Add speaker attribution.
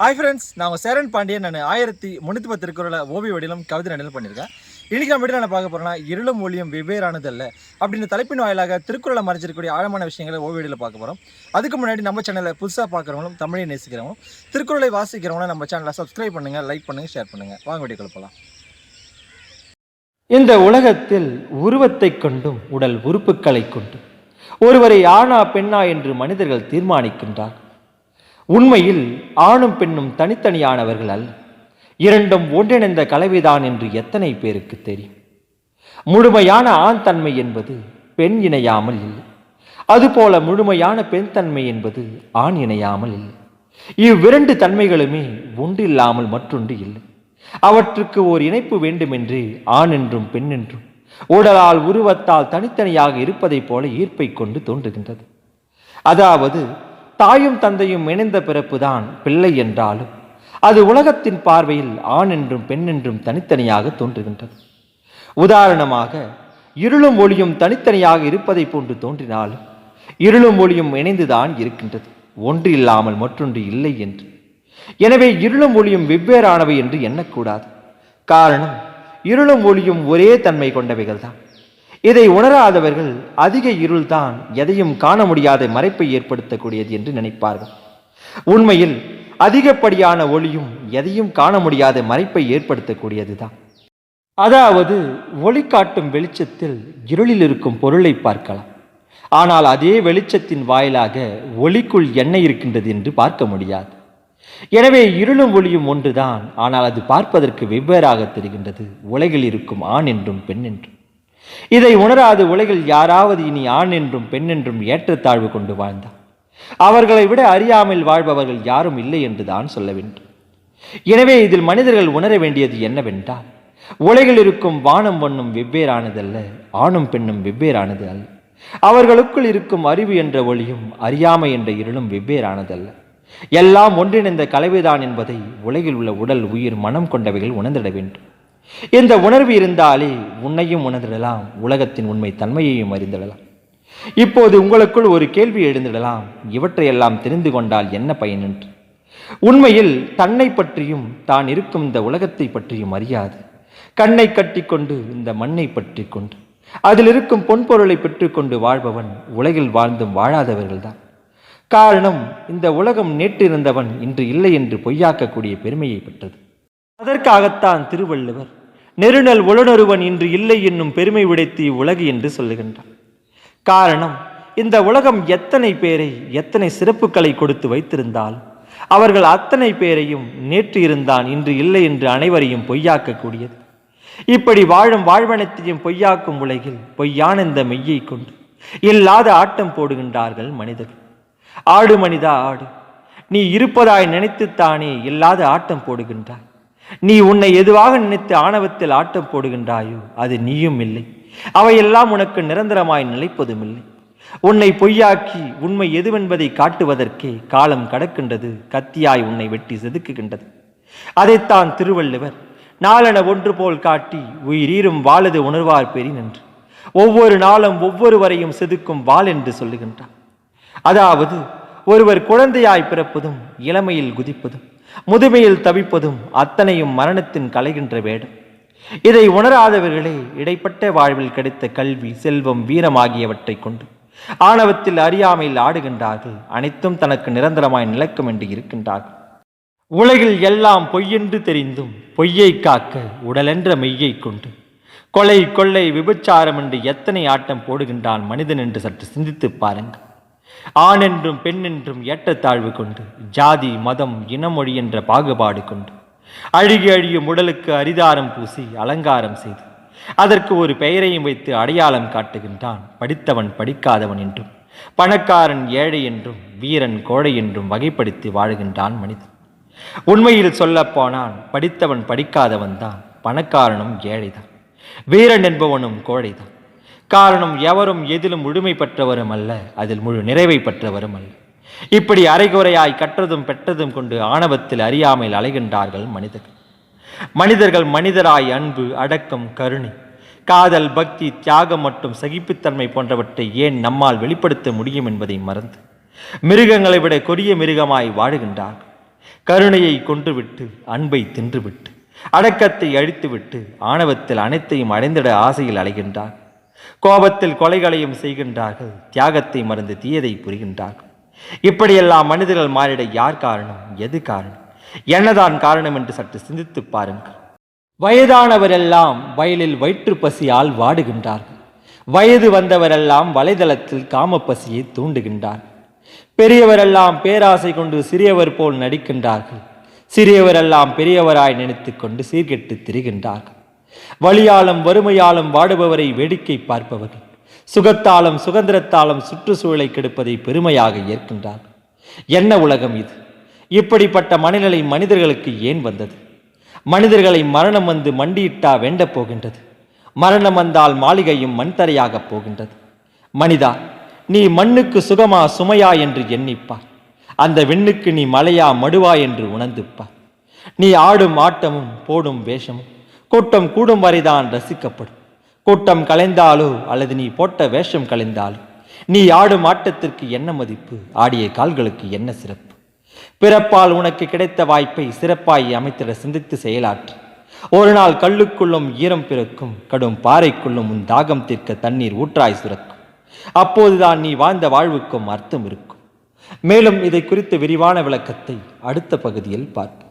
Speaker 1: Hi friends நான் உங்கள் சேரன் பாண்டியன். நான் ஆயிரத்தி முந்நூற்றி பத்து திருக்குறளை ஓவிய வடிவிலும் கவிதை நடனம் பண்ணியிருக்கேன் இன்றைக்கி நம்ம வீட்டில் நான் பார்க்க போகிறேன்னா இருளும் ஒளியும் வெவ்வேறானது அல்ல அப்படின்ற தலைப்பின் வாயிலாக திருக்குறளை மறைச்சிருக்கக்கூடிய ஆழமான விஷயங்களை ஓவிய வடிவில் பார்க்க போகிறோம் அதுக்கு முன்னாடி நம்ம சேனலை புதுசாக பார்க்குறவங்களும் தமிழை நேசிக்கிறவங்களும் திருக்குறளை வாசிக்கிறவங்களும் நம்ம சேனலை சப்ஸ்கிரைப் பண்ணுங்கள் லைக் பண்ணுங்கள் ஷேர் பண்ணுங்கள் வாங்க வீடியோக்குள்ள போகலாம்
Speaker 2: இந்த உலகத்தில் உருவத்தைக் கொண்டும் உடல் உறுப்புகளை கொண்டும் ஒருவரை ஆணா பெண்ணா என்று மனிதர்கள் தீர்மானிக்கின்றார் உண்மையில் ஆணும் பெண்ணும் தனித்தனியானவர்கள் அல்ல. இரண்டும் ஒன்றிணைந்த கலவைதான் என்று எத்தனை பேருக்கு தெரியும். முழுமையான ஆண் தன்மை என்பது பெண் இணையாமல் இல்லை. அதுபோல முழுமையான பெண் தன்மை என்பது ஆண் இணையாமல் இல்லை. இவ்விரண்டு தன்மைகளுமே ஒன்றில்லாமல் மற்றொன்று இல்லை. அவற்றுக்கு ஓர் இணைப்பு வேண்டுமென்று ஆண் என்றும் பெண் என்றும் உடலால் உருவத்தால் தனித்தனியாக இருப்பதைப் போல ஈர்ப்பை கொண்டு தோன்றுகின்றது. அதாவது தாயும் தந்தையும் இணைந்த பிறப்புதான் பிள்ளை என்றாலும் அது உலகத்தின் பார்வையில் ஆண் என்றும் பெண் என்றும் தனித்தனியாக தோன்றுகின்றது. உதாரணமாக இருளும் ஒளியும் தனித்தனியாக இருப்பதை போன்று தோன்றினாலும் இருளும் ஒளியும் இணைந்துதான் இருக்கின்றது. ஒன்று இல்லாமல் மற்றொன்று இல்லை என்று. எனவே இருளும் ஒளியும் வெவ்வேறானவை என்று எண்ணக்கூடாது. காரணம் இருளும் ஒளியும் ஒரே தன்மை கொண்டவைகள்தான். இதை உணராதவர்கள் அதிக இருள்தான் எதையும் காண முடியாத மறைப்பை ஏற்படுத்தக்கூடியது என்று நினைப்பார்கள். உண்மையில் அதிகப்படியான ஒளியும் எதையும் காண முடியாத மறைப்பை ஏற்படுத்தக்கூடியதுதான். அதாவது ஒளி காட்டும் வெளிச்சத்தில் இருளில் இருக்கும் பொருளை பார்க்கலாம். ஆனால் அதே வெளிச்சத்தின் வாயிலாக ஒளிக்குள் என்ன இருக்கின்றது என்று பார்க்க முடியாது. எனவே இருளும் ஒளியும் ஒன்றுதான் ஆனால் அது பார்ப்பதற்கு வெவ்வேறாக தெரிகின்றது. உலகில் இருக்கும் ஆண் என்றும் பெண் என்றும். இதை உணராது உலகில் யாராவது இனி ஆண் என்றும் பெண் என்றும் ஏற்றத்தாழ்வு கொண்டு வாழ்ந்தார் அவர்களை விட அறியாமல் வாழ்பவர்கள் யாரும் இல்லை என்றுதான் சொல்ல வேண்டும். எனவே இதில் மனிதர்கள் உணர வேண்டியது என்னவென்றால் உலகில் இருக்கும் வானம் வண்ணும் வெவ்வேறானதல்ல ஆணும் பெண்ணும் வெவ்வேறானது அல்ல. அவர்களுக்குள் இருக்கும் அறிவு என்ற ஒளியும் அறியாமை என்ற இருளும் வெவ்வேறானதல்ல. எல்லாம் ஒன்றிணைந்த கலவைதான் என்பதை உலகில் உள்ள உடல் உயிர் மனம் கொண்டவைகள் உணர்ந்திட வேண்டும். இந்த உணர்வு இருந்தாலே உன்னையும் உணர்ந்திடலாம். உலகத்தின் உண்மை தன்மையையும் அறிந்திடலாம். இப்போது உங்களுக்குள் ஒரு கேள்வி எழுந்திடலாம். இவற்றையெல்லாம் தெரிந்து கொண்டால் என்ன பயன் என்று. உண்மையில் தன்னை பற்றியும் தான் இருக்கும் இந்த உலகத்தை பற்றியும் அறியாது. கண்ணை கட்டிக்கொண்டு இந்த மண்ணை பற்றி கொண்டு அதில் இருக்கும் பொன்பொருளை பெற்றுக்கொண்டு வாழ்பவன் உலகில் வாழ்ந்தும் வாழாதவர்கள்தான் காரணம் இந்த உலகம் நேற்று இருந்தவன் இன்று இல்லை என்று பொய்யாக்கக்கூடிய பெருமையை பெற்றது. அதற்காகத்தான் திருவள்ளுவர் நெருநல் உளனொருவன் இன்று இல்லை என்னும் பெருமை உடைத்து உலகு என்று சொல்லுகின்றான். காரணம் இந்த உலகம் எத்தனை பேரை எத்தனை சிறப்புகளை கொடுத்து வைத்திருந்தால் அவர்கள் அத்தனை பேரையும் நேற்று இருந்தான் இன்று இல்லை என்று அனைவரையும் பொய்யாக்கக்கூடியது. இப்படி வாழும் வாழ்வனத்தையும் பொய்யாக்கும் உலகில் பொய்யான இந்த மெய்யை கொண்டு இல்லாத ஆட்டம் போடுகின்றார்கள் மனிதர்கள். ஆடு மனிதா ஆடு நீ இருப்பதாய் நினைத்துத்தானே இல்லாத ஆட்டம் போடுகின்றாய். நீ உன்னை எதுவாக நினைத்து ஆணவத்தில் ஆட்டம் போடுகின்றாயோ அது நீயும் இல்லை. அவையெல்லாம் உனக்கு நிரந்தரமாய் நிலைப்பதும் இல்லை. உன்னை பொய்யாக்கி உண்மை எதுவென்பதை காட்டுவதற்கே காலம் கடக்கின்றது கத்தியாய் உன்னை வெட்டி செதுக்குகின்றது. அதைத்தான் திருவள்ளுவர் நாளென ஒன்று போல் காட்டி உயிரீரும் வாழது உணர்வார் பெரி நின்று. ஒவ்வொரு நாளும் ஒவ்வொருவரையும் செதுக்கும் வாள் என்று சொல்லுகின்றார். அதாவது ஒருவர் குழந்தையாய் பிறப்பதும் இளமையில் குதிப்பதும். முதுமையில் தவிப்பதும் அத்தனையும் மரணத்தின் கலைகின்ற வேடம். இதை உணராதவர்களே இடைப்பட்ட வாழ்வில் கிடைத்த கல்வி செல்வம் வீரம் ஆகியவற்றை கொண்டு ஆணவத்தில் அறியாமையில் ஆடுகின்றார்கள். அனைத்தும் தனக்கு நிரந்தரமாய் நிலைக்கும் என்று இருக்கின்றார்கள். உலகில் எல்லாம் பொய்யென்று தெரிந்தும் பொய்யை காக்க உடலென்ற மெய்யை கொண்டு கொலை கொள்ளை விபச்சாரம் என்று எத்தனை ஆட்டம் போடுகின்றான் மனிதன் என்று சற்று சிந்தித்துப் பாருங்கள். ஆண் என்றும் பெண் என்றும் ஏற்றத்தாழ்வு கொண்டு ஜாதி மதம் இனமொழி என்ற பாகுபாடு கொண்டு அழுகி அழியும் உடலுக்கு அரிதாரம் பூசி அலங்காரம் செய்து அதற்கு ஒரு பெயரையும் வைத்து அடையாளம் காட்டுகின்றான் படித்தவன் படிக்காதவன் என்றும் பணக்காரன் ஏழை என்றும் வீரன் கோழை என்றும் வகைப்படுத்தி வாழுகின்றான் மனிதன். உண்மையில் சொல்லப்போனால் படித்தவன் படிக்காதவன் தான் பணக்காரனும் ஏழைதான் வீரன் என்பவனும் கோழைதான். காரணம் எவரும் எதிலும் முழுமை பெற்றவரும் அல்ல அதில் முழு நிறைவை பெற்றவரும் அல்ல. இப்படி அரைகுறையாய் கற்றதும் பெற்றதும் கொண்டு ஆணவத்தில் அறியாமையில் அலைகின்றார்கள் மனிதர்கள். மனிதர்கள் மனிதராய் அன்பு அடக்கம் கருணை காதல் பக்தி தியாகம் மற்றும் சகிப்புத்தன்மை போன்றவற்றை ஏன் நம்மால் வெளிப்படுத்த முடியும் என்பதை மறந்து மிருகங்களை விட கொடிய மிருகமாய் வாழுகின்றார்கள். கருணையை கொன்றுவிட்டு அன்பை தின்றுவிட்டு அடக்கத்தை அழித்துவிட்டு ஆணவத்தில் அனைத்தையும் அடைந்திட ஆசையில் அலைகின்றார் கோபத்தில் கொலைகளையும் செய்கின்றார்கள் தியாகத்தை மறந்து தீயதை புரிகின்றார்கள். இப்படியெல்லாம் மனிதர்கள் மாறிட யார் காரணம்? எது காரணம்? என்னதான் காரணம் என்று சற்று சிந்தித்துப் பாருங்கள். வயதானவரெல்லாம் வயலில் வயிற்றுப் பசியால் வாடுகின்றார்கள். வயது வந்தவரெல்லாம் வலைதளத்தில் காமப்பசியை தூண்டுகின்றார் பெரியவரெல்லாம் பேராசை கொண்டு சிறியவர் போல் நடிக்கின்றார்கள். சிறியவரெல்லாம் பெரியவராய் நினைத்துக் கொண்டு சீர்கெட்டு திரிகின்றார்கள். வழியாலும் வறுமையாலும் வாடுபவரை வேடிக்கை பார்ப்பவர்கள். சுகத்தாலும் சுதந்திரத்தாலும் சுற்றுச்சூழலை கெடுப்பதை பெருமையாக ஏற்கின்றார்கள். என்ன உலகம் இது? இப்படிப்பட்ட மனநிலை மனிதர்களுக்கு ஏன் வந்தது? மனிதர்களை மரணம் வந்து மண்டியிட்டா வேண்டப் போகின்றது. மரணம் வந்தால் மாளிகையும் மண்தரையாக போகின்றது. மனிதா நீ மண்ணுக்கு சுகமா சுமையா என்று எண்ணிப்பார். அந்த விண்ணுக்கு நீ மலையா மடுவா என்று உணர்ந்துப்பார். நீ ஆடும் ஆட்டமும் போடும் வேஷமும் கூட்டம் கூடும் வரைதான் ரசிக்கப்படும். கூட்டம் கலைந்தாலோ அல்லது நீ போட்ட வேஷம் கலைந்தாலோ நீ ஆடும் ஆட்டத்திற்கு என்ன மதிப்பு? ஆடிய கால்களுக்கு என்ன சிறப்பு? பிறப்பால் உனக்கு கிடைத்த வாய்ப்பை சிறப்பாய் அமைத்திட சிந்தித்து செயலாற்று. ஒரு நாள் கல்லுக்குள்ளும் ஈரம் பிறக்கும் கடும் பாறைக்குள்ளும் உன் தாகம் தீர்க்க தண்ணீர் ஊற்றாய் சுரக்கும். அப்போதுதான் நீ வாழ்ந்த வாழ்வுக்கும் அர்த்தம் இருக்கும். மேலும் இதை குறித்த விரிவான விளக்கத்தை அடுத்த பகுதியில் பார்ப்போம்.